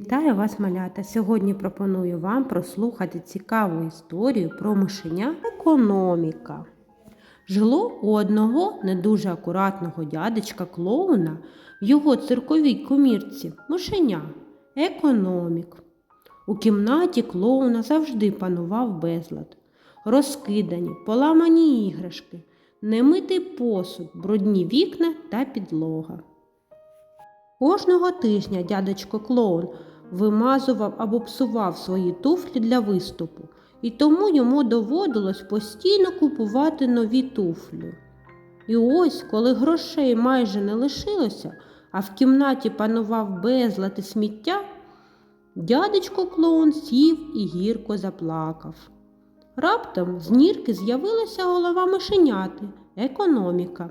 Вітаю вас, малята! Сьогодні пропоную вам прослухати цікаву історію про мишеня економіка. Жило у одного не дуже акуратного дядечка клоуна в його цирковій комірці мишеня економік. У кімнаті клоуна завжди панував безлад, розкидані, поламані іграшки, немитий посуд, брудні вікна та підлога. Кожного тижня дядечко клоун вимазував або псував свої туфлі для виступу, і тому йому доводилось постійно купувати нові туфлі. І ось, коли грошей майже не лишилося, а в кімнаті панував безлад сміття, дядечко клоун сів і гірко заплакав. Раптом з нірки з'явилася голова мишеняти, економіка.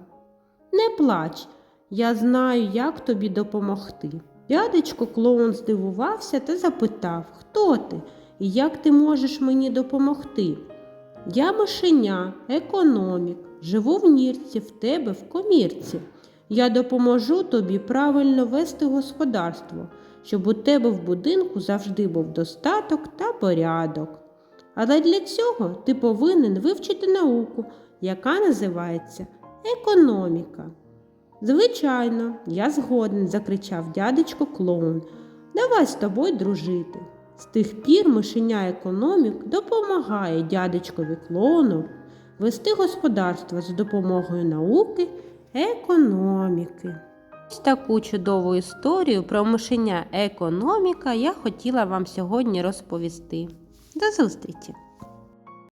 Не плач, я знаю, як тобі допомогти. Дядечко клоун здивувався та запитав, хто ти і як ти можеш мені допомогти? Я мишеня, економік, живу в нірці, в тебе в комірці. Я допоможу тобі правильно вести господарство, щоб у тебе в будинку завжди був достаток та порядок. Але для цього ти повинен вивчити науку, яка називається економіка. Звичайно, я згоден, закричав дядечко клоун. Давай з тобою дружити. З тих пір мишеня економік допомагає дядечкові клоуну вести господарство за допомогою науки економіки. Ось таку чудову історію про мишеня економіка я хотіла вам сьогодні розповісти. До зустрічі!